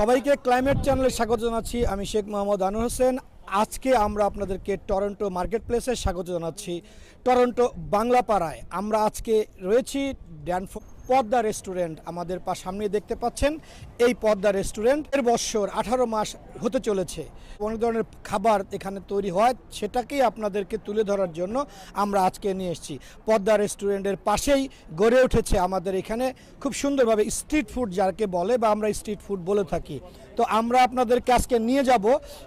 সবাইকে ক্লাইমেট চ্যানেলে স্বাগত জানাচ্ছি। আমি শেখ মোহাম্মদ আনুর হোসেন। আজকে আমরা আপনাদেরকে টরন্টো মার্কেট প্লেসে স্বাগত জানাচ্ছি। টরন্টো বাংলা পাড়ায় আমরা আজকে রয়েছি। ড্যানফো পদ্মা রেস্টুরেন্ট আমাদের পা, সামনে দেখতে পাচ্ছেন। এই পদ্মা রেস্টুরেন্টের বৎসর আঠারো মাস হতে চলেছে। অনেক ধরনের খাবার এখানে তৈরি হয়, সেটাকেই আপনাদেরকে তুলে ধরার জন্য আমরা আজকে নিয়ে এসেছি। পদ্মা রেস্টুরেন্টের পাশেই গড়ে উঠেছে আমাদের এখানে খুব সুন্দরভাবে স্ট্রিট ফুড যাকে বলে বা আমরা স্ট্রিট ফুড বলে থাকি। তো আমরা আপনাদেরকে আজকে নিয়ে যাব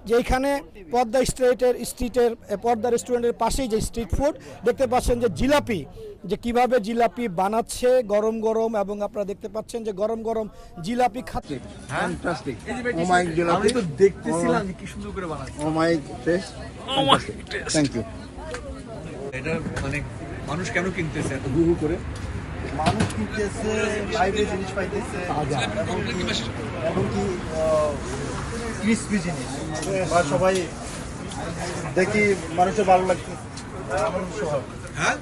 যে এখানে পদ্মা স্ট্রিটের স্ট্রিটের পদ্মা রেস্টুরেন্টের পাশেই যে স্ট্রিট ফুড, দেখতে পাচ্ছেন যে জিলাপি, যে কীভাবে জিলাপি বানাচ্ছে গরম গরম এবং আপনারা দেখতে পাচ্ছেন যে গরম গরম জিলাপি খাচ্ছে Fantastic. My আমি jalapeno. তো দেখতেছিলাম কি সুন্দর করে বানাচ্ছে। My taste. Fantastic. Thank এটা মানে মানুষ কেন কিনতেছে এত গুহু করে? মানুষ কিনতেছে বাইরে জিনিস পাইতেছে। এবং কি ক্রিসপি জিনিস। বা সবাই দেখি মানুষের ভালো লাগছে। হ্যাঁ?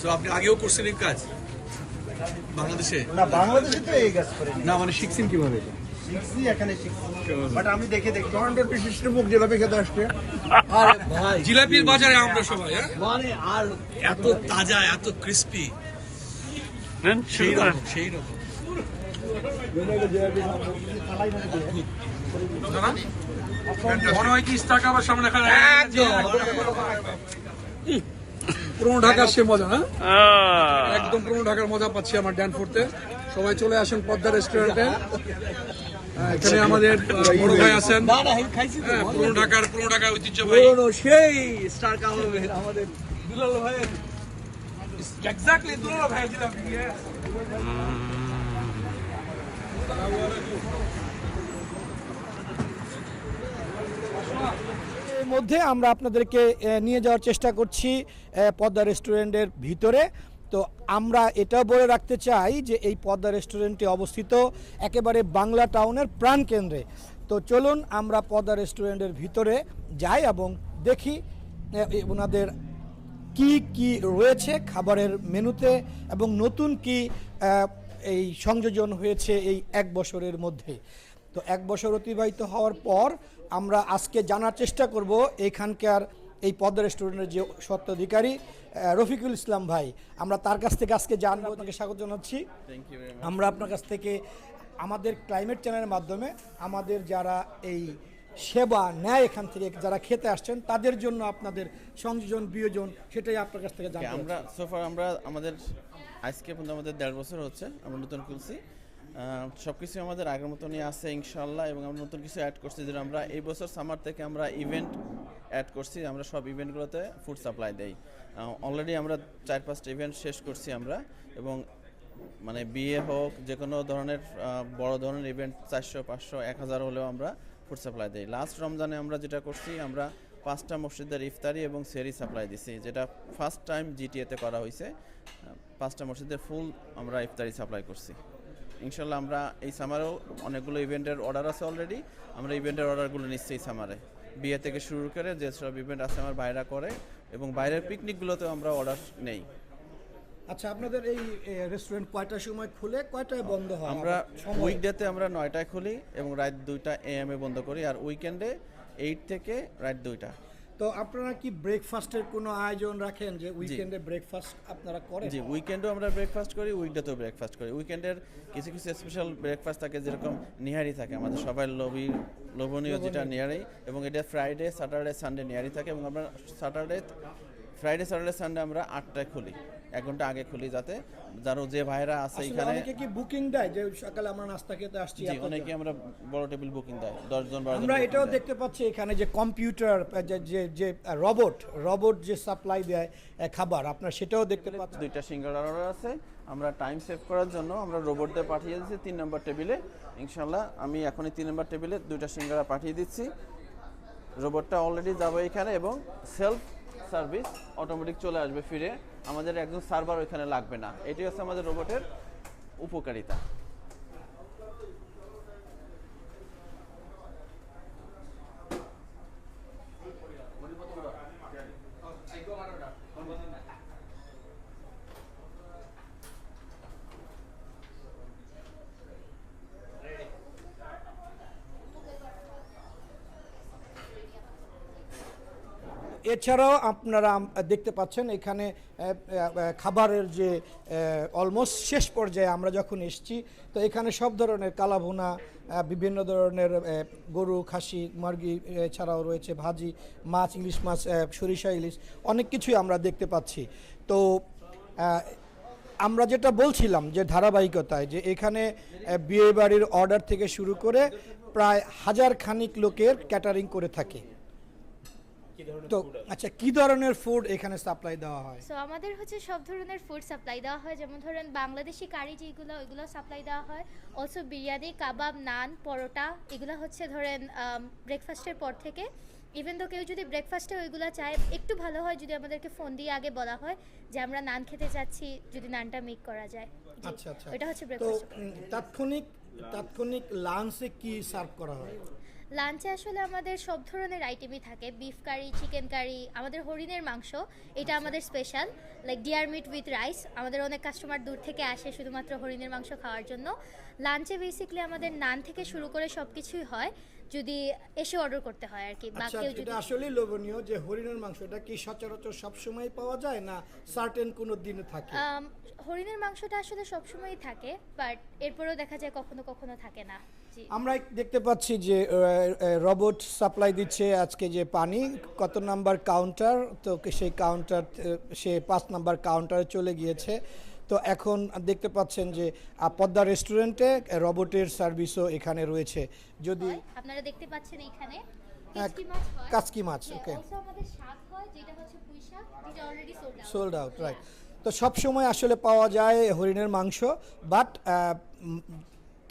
তো আপনি আগেও করছেন এই কাজ? বাংলাদেশে? না বাংলাদেশে তো এই কাজ করি না মানে শিখছেন কীভাবে? শিখছি এখানে শিখছি। বাট আমি দেখে দেখি টরন্টোর বিশিষ্ট মুখ জিলাপি খেতে আসছে। আরে ভাই। জিলাপির বাজারে আমরা সবাই হ্যাঁ? মানে আর এত তাজা এত ক্রিস্পি সেই রকম সেই রকম। মনে হয় কি স্টাক আবার সামনে খারাপ পুরোনো ঢাকার সে মজা না একদম পুরোনো ঢাকার মজা পাচ্ছি আমার ড্যানফোর্টে সবাই চলে আসেন পদ্মা রেস্টুরেন্টে। এখানে আমাদের ভাই আছেন। না না আমি খাইছি তো। হ্যাঁ, পুরনো ঢাকার পুরনো ঢাকার ঐতিহ্যবাহী। সেই স্টার আমাদের দুলাল ভাই এক্স্যাক্টলি দুটো ভাই yes. এর মধ্যে আমরা আপনাদেরকে নিয়ে যাওয়ার চেষ্টা করছি পদ্মা রেস্টুরেন্টের ভিতরে। তো আমরা এটাও বলে রাখতে চাই যে এই পদ্মা রেস্টুরেন্টটি অবস্থিত একেবারে বাংলা টাউনের প্রাণকেন্দ্রে তো চলুন আমরা পদ্মা রেস্টুরেন্টের ভিতরে যাই এবং দেখি ওনাদের কি কি রয়েছে খাবারের মেনুতে এবং নতুন কি এই সংযোজন হয়েছে এই এক বছরের মধ্যে। তো এক বছর অতিবাহিত হওয়ার পর আমরা আজকে জানার চেষ্টা করব এখানকার এই পদ্মা রেস্টুরেন্টের যে সত্ত্বাধিকারী আহ, রফিকুল ইসলাম ভাই। আমরা তার কাছ থেকে আজকে জানব আপনাকে স্বাগত জানাচ্ছি। আমরা আপনার কাছ থেকে আমাদের ক্লাইমেট চ্যানেলের মাধ্যমে আমাদের যারা এই সেবা নেয় এখান থেকে যারা খেতে আসছেন তাদের জন্য আপনাদের সংযোজন বিয়োজন সেটাই আপনার কাছ থেকে জানতে আমরা সোফার আমরা আমাদের আজকে পর্যন্ত আমাদের দেড় বছর হচ্ছে আমরা নতুন খুলছি। সব কিছু আমাদের আগের মতনই আছে ইনশাল্লাহ এবং আমরা নতুন কিছু অ্যাড করছি যেটা আমরা এই বছর সামার থেকে আমরা ইভেন্ট অ্যাড করছি, আমরা সব ইভেন্টগুলোতে ফুড সাপ্লাই দেই। অলরেডি আমরা চার পাঁচটা ইভেন্ট শেষ করছি আমরা, এবং মানে বিয়ে হোক যে কোনো ধরনের বড় ধরনের ইভেন্ট চারশো, পাঁচশো, এক হাজার হলেও আমরা ফুড সাপ্লাই দিই। লাস্ট রমজানে আমরা যেটা করছি, আমরা পাঁচটা মসজিদের ইফতারি এবং সেরি সাপ্লাই দিছি, যেটা ফার্স্ট টাইম জিটিএতে করা হয়েছে পাঁচটা মসজিদের ফুল আমরা ইফতারি সাপ্লাই করছি। ইনশাল্লাহ আমরা এই সামারেও অনেকগুলো ইভেন্টের অর্ডার আছে অলরেডি আমরা ইভেন্টের অর্ডারগুলো নিচ্ছি এই সামারে। বিয়ে থেকে শুরু করে যেসব ইভেন্ট আছে আমার বাইরা করে এবং বাইরের পিকনিকগুলোতেও আমরা অর্ডার নেই। আচ্ছা আপনাদের এই রেস্টুরেন্ট কয়টার সময় খুলে কয়টায় বন্ধ হয়? আমরা? উইকডেতে আমরা নয়টায় খুলি এবং রাত দুইটা এ এম এ বন্ধ করি। আর উইকেন্ডে এইট থেকে রাত দুইটা। তো আপনারা কি ব্রেকফাস্টের কোনো আয়োজন রাখেন যে উইকেন্ডে ব্রেকফাস্ট আপনারা করেন? জি উইকেন্ডেও আমরা ব্রেকফাস্ট করি উইকডেতেও ব্রেকফাস্ট করি। উইকেন্ডের কিছু কিছু স্পেশাল ব্রেকফাস্ট থাকে যেরকম নিহারি থাকে আমাদের সবাই লবি লোভনীয় যেটা নিহারি এবং এটা ফ্রাইডে স্যাটারডে সানডে নিহারি থাকে এবং আমরা স্যাটারডে ফ্রাইডে স্যাটারডে সানডে আমরা আটটায় খুলি। এক ঘণ্টা আগে খুলি যাতে যারা যে ভাইরা আছে এখানে অনেকে কি বুকিং দেয়? যে সকালে আমরা নাস্তা খেতে আসছি। অনেকে আমরা বড় টেবিল বুকিং দেয় দশজন বারো আমরা এটাও দেখতে পাচ্ছি এখানে যে কম্পিউটার যে যে রবট রবট যে সাপ্লাই দেয় খাবার আপনার সেটাও দেখতে পাচ্ছি দুইটা সিঙ্গার অর্ডার আছে। আমরা টাইম সেভ করার জন্য আমরা রোবট দিয়ে পাঠিয়ে দিচ্ছি তিন নম্বর টেবিলে ইনশাল্লাহ আমি এখনই তিন নম্বর টেবিলে দুইটা সিঙ্গারা পাঠিয়ে দিচ্ছি। রোবটটা অলরেডি যাবে এখানে এবং সেলফ সার্ভিস অটোমেটিক চলে আসবে ফিরে। আমাদের একজন সার্ভার ওইখানে লাগবে না। এটি হচ্ছে আমাদের রোবটের উপকারিতা। এছাড়াও আপনারা দেখতে পাচ্ছেন এখানে খাবারের যে অলমোস্ট শেষ পর্যায়ে আমরা যখন এসছি, তো এখানে সব ধরনের কালাভুনা বিভিন্ন ধরনের গরু, খাসি, মুরগি, এছাড়াও রয়েছে ভাজি, মাছ, ইলিশ মাছ সরিষা ইলিশ, অনেক কিছুই আমরা দেখতে পাচ্ছি। তো আমরা যেটা বলছিলাম যে ধারাবাহিকতায় যে এখানে বিয়ে বাড়ির অর্ডার থেকে শুরু করে প্রায় হাজার খানিক লোকের ক্যাটারিং করে থাকে। তো আচ্ছা কি ধরনের ফুড এখানে সাপ্লাই দেওয়া হয়? সো আমাদের হচ্ছে সব ধরনের ফুড সাপ্লাই দেওয়া হয়। যেমন ধরেন বাংলাদেশি কারি যেগুলো ওইগুলো সাপ্লাই দেওয়া হয়। অলসো বিরিয়ানি কাবাব নান পরোটা এগুলো হচ্ছে ধরেন ব্রেকফাস্টের পর থেকে। ইভেন তো কেউ যদি ব্রেকফাস্টে ওইগুলো চায় একটু ভালো হয় যদি আমাদেরকে ফোন দিয়ে আগে বলা হয় যে আমরা নান খেতে চাচ্ছি যদি নানটা মেক করা যায়। আচ্ছা আচ্ছা। ওইটা হচ্ছে ব্রেকফাস্ট তাৎক্ষণিক তাৎক্ষণিক লাঞ্চে কি সার্ভ করা হয়? লাঞ্চে আসলে আমাদের সব ধরনের আইটেমই থাকে। বিফ কারি চিকেন কারি আমাদের হরিণের মাংস এটা আমাদের special like deer meat with rice আমাদের অনেক কাস্টমার দূর থেকে আসে শুধুমাত্র হরিণের মাংস খাওয়ার জন্য। লাঞ্চে বেসিকলি আমাদের নান থেকে শুরু করে সব কিছুই হয়। যদি এসে অর্ডার করতে হয় আর কি বা আচ্ছা কেউ যদি এটা আসলেই লোভনীয় যে হরিণের মাংসটা কি সচরাচর সবসময় পাওয়া যায় না সার্টেন কোনো দিনে থাকে? হরিণের মাংসটা আসলে সবসময়ই থাকে বাট এরপরেও দেখা যায় কখনো কখনো থাকে না আমরা দেখতে পাচ্ছি যে রোবট সাপ্লাই দিচ্ছে আজকে যে পানি কত নাম্বার কাউন্টার তো সেই কাউন্টার সে পাঁচ নাম্বার কাউন্টারে চলে গিয়েছে। তো এখন দেখতে পাচ্ছেন যে পদ্মা রেস্টুরেন্টে রোবটের সার্ভিসও এখানে রয়েছে। যদি। আপনারা দেখতে পাচ্ছেন এখানে। হ্যাঁ, কাচকি মাছ কাচকি মাছ, okay. also আমাদের শাক যেটা হচ্ছে পুঁই শাক যেটা অলরেডি সোল্ড আউট রাইট তো সব সময় আসলে পাওয়া যায় হরিণের মাংস বাট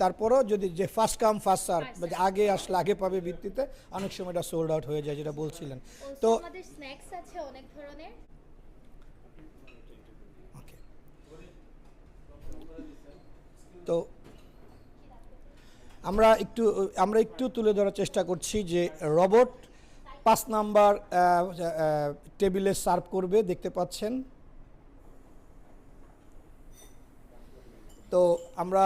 তারপরও যদি যে ফার্স্ট কাম ফার্স্ট সার্ভ আগে আসলে আগে পাবে ভিত্তিতে অনেক সময় এটা সোল্ড আউট হয়ে যায় যেটা বলছিলেন। তো তো আমাদের স্ন্যাক্স আছে অনেক ধরনের। তো আমরা একটু আমরা একটু তুলে ধরার চেষ্টা করছি যে রবট পাঁচ নাম্বার টেবিলে সার্ভ করবে, দেখতে পাচ্ছেন। তো আমরা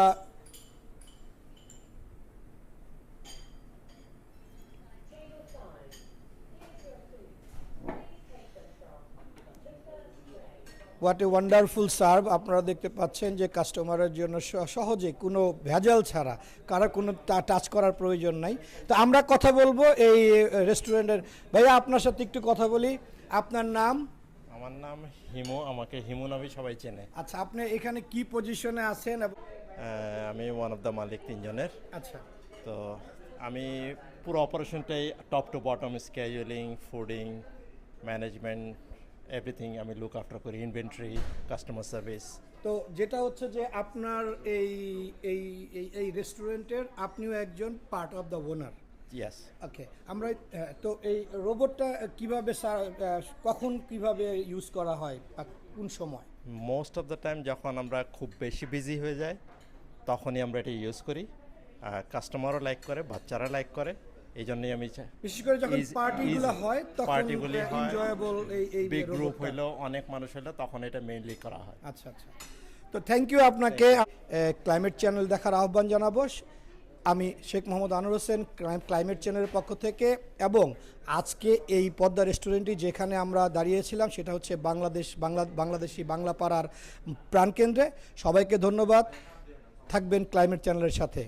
হোয়াট এ ওয়ান্ডারফুল সার্ভ আপনারা দেখতে পাচ্ছেন যে কাস্টমারের জন্য সহজে কোনো ভেজাল ছাড়া কারও কোনো টাচ করার প্রয়োজন নাই। তো আমরা কথা বলব এই রেস্টুরেন্টের ভাইয়া আপনার সাথে একটু কথা বলি। আপনার নাম? আমার নাম হিমু আমাকে হিমু নামে সবাই চেনে। আচ্ছা আপনি এখানে কি পজিশনে আছেন আমি ওয়ান অফ দ্য মালিক তিনজনের। আচ্ছা। তো আমি পুরো অপারেশনটাই top to bottom scheduling fooding management everything আমি লুক আফটার করি ইনভেন্টরি কাস্টমার সার্ভিস তো যেটা হচ্ছে যে আপনার এই এই এই- এই রেস্টুরেন্টের আপনিও একজন part of the owner yes okay আমরা তো এই রোবটটা কীভাবে কখন কীভাবে ইউজ করা হয় বা কোন সময়? মোস্ট অফ দ্য টাইম যখন আমরা খুব বেশি বিজি হয়ে যাই তখনই আমরা এটা ইউজ করি। কাস্টমারও লাইক করে বাচ্চারা লাইক করে। এই জন্যই আমি বিশেষ করে যখন পার্টিগুলো হয় তখন পার্টিগুলি হয় এই এই বিগ গ্রুপ রোবটটা। অনেক মানুষ হইল তখন এটা মেইনলি করা হয়। আচ্ছা আচ্ছা। তো থ্যাংক ইউ আপনাকে। ক্লাইমেট চ্যানেল দেখার আহ্বান জানাব। আমি শেখ মোহাম্মদ আনোয়ার হোসেন ক্লাইমেট চ্যানেলের পক্ষ থেকে এবং আজকে এই পদ্মা রেস্টুরেন্টটি যেখানে আমরা দাঁড়িয়েছিলাম সেটা হচ্ছে বাংলাদেশ বাংলা বাংলাদেশি বাংলা পাড়ার প্রাণকেন্দ্রে। সবাইকে ধন্যবাদ। থাকবেন ক্লাইমেট চ্যানেলের সাথে।